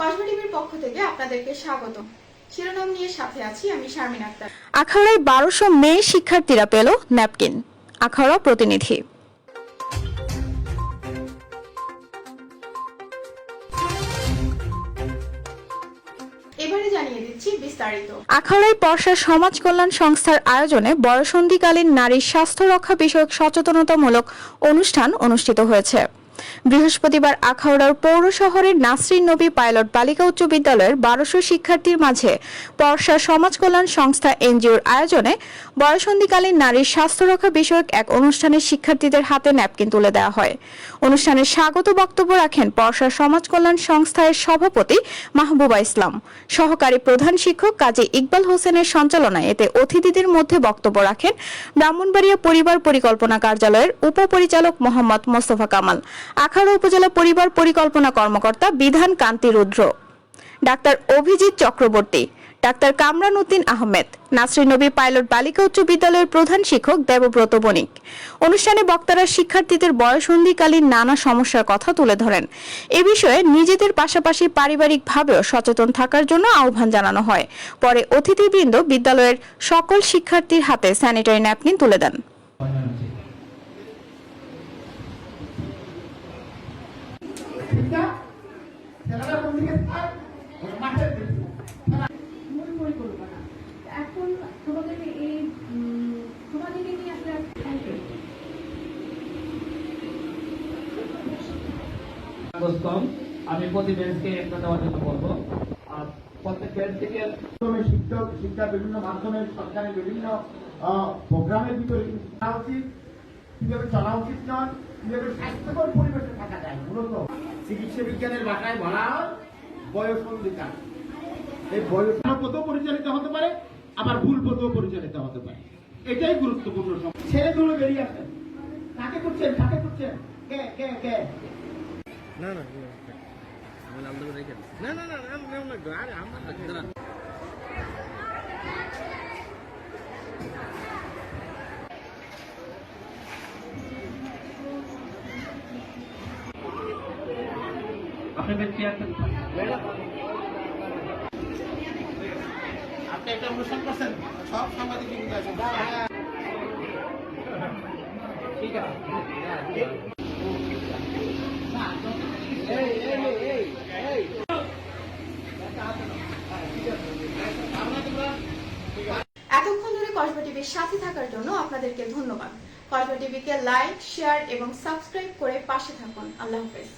কসমা টিভির পক্ষ থেকে আপনাদেরকে স্বাগত। শিরোনাম নিয়ে সাথে আছি আমি শারমিন আক্তার। আখাউড়ায় বারোশো মেয়ে শিক্ষার্থীরা পেল ন্যাপকিন। আখাউড়া প্রতিনিধি। এবারে জানিয়ে দিচ্ছি বিস্তারিত। আখাউড়ায় পর্ষা সমাজ কল্যাণ সংস্থার আয়োজনে বয়সন্ধিকালীন নারীর স্বাস্থ্য রক্ষা বিষয়ক সচেতনতামূলক অনুষ্ঠান অনুষ্ঠিত হয়েছে। বৃহস্পতিবার আখাউড়ার পৌর শহরের নাসরিন নবী পাইলট বালিকা উচ্চ বিদ্যালয়ের বারোশো শিক্ষার্থীর মাঝে পর্ষা সমাজ কল্যাণ সংস্থা এনজিওর আয়োজনে বয়সন্ধিকালীন নারীর স্বাস্থ্য রক্ষা বিষয়ক এক অনুষ্ঠানে শিক্ষার্থীদের হাতে ন্যাপকিন তুলে দেওয়া হয়। অনুষ্ঠানে স্বাগত বক্তব্য রাখেন পর্ষা সমাজ কল্যাণ সংস্থার সভাপতি মাহবুবা ইসলাম। সহকারী প্রধান শিক্ষক কাজী ইকবাল হোসেনের সঞ্চালনায় এতে অতিথিদের মধ্যে বক্তব্য রাখেন ব্রাহ্মণবাড়িয়া পরিবার পরিকল্পনা কার্যালয়ের উপপরিচালক মোহাম্মদ মোস্তফা কামাল। আখাউড়া উপজেলা পরিবার পরিকল্পনা কর্মকর্তা Bidhan Kanti Rudra. Doctor Abhijit Chakraborty, doctor Kamran Uddin Ahmed, Nasrin Nabi pilot বালিকা উচ্চ বিদ্যালয়ের প্রধান শিক্ষক দেবব্রত বণিক। অনুষ্ঠানে বক্তারা শিক্ষার্থীদের বয়সন্ধিকালীন নানা সমস্যার কথা তুলে ধরেন। এ বিষয়ে নিজেদের পাশাপাশি পারিবারিকভাবেও সচেতন থাকার জন্য আহ্বান জানানো হয়। পরে অতিথিবৃন্দ বিদ্যালয়ের সকল শিক্ষার্থীর হাতে স্যানিটারি ন্যাপকিন তুলে দেন। আমি প্রতি বেঞ্চকে একটা দেওয়ার জন্য বলব। প্রত্যেক বেঞ্চ থেকে শিক্ষক, শিক্ষা বিভিন্ন মাধ্যমে সরকারের বিভিন্ন প্রোগ্রামের ভিতরে কিন্তু উচিত। কীভাবে চলা উচিত নয়, কীভাবে স্বাস্থ্যকর পরিবেশে থাকা যায়, মূলত চিকিৎসা বিজ্ঞানের ভাষায় বলা হয়। বয়সন্ধিকাল এই বয়স পথেও পরিচালিত হতে পারে আবার ভুল পথেও পরিচালিত হতে পারে। এটাই গুরুত্বপূর্ণ সম- ছেলেগুলো বেরিয়ে আসেন কাকে করছেন কাকে করছেন কে কে কে? আপনি আপনি একটা অনুষ্ঠান করছেন? সব সাংবাদিক আছেন। ঠিক আছে। এই, এই, এই, এই, এই। এতক্ষণ ধরে কসবা টিভির সাথে থাকার জন্য আপনাদেরকে ধন্যবাদ। কসবা টিভিকে লাইক শেয়ার এবং সাবস্ক্রাইব করে পাশে থাকুন। আল্লাহ হাফেজ।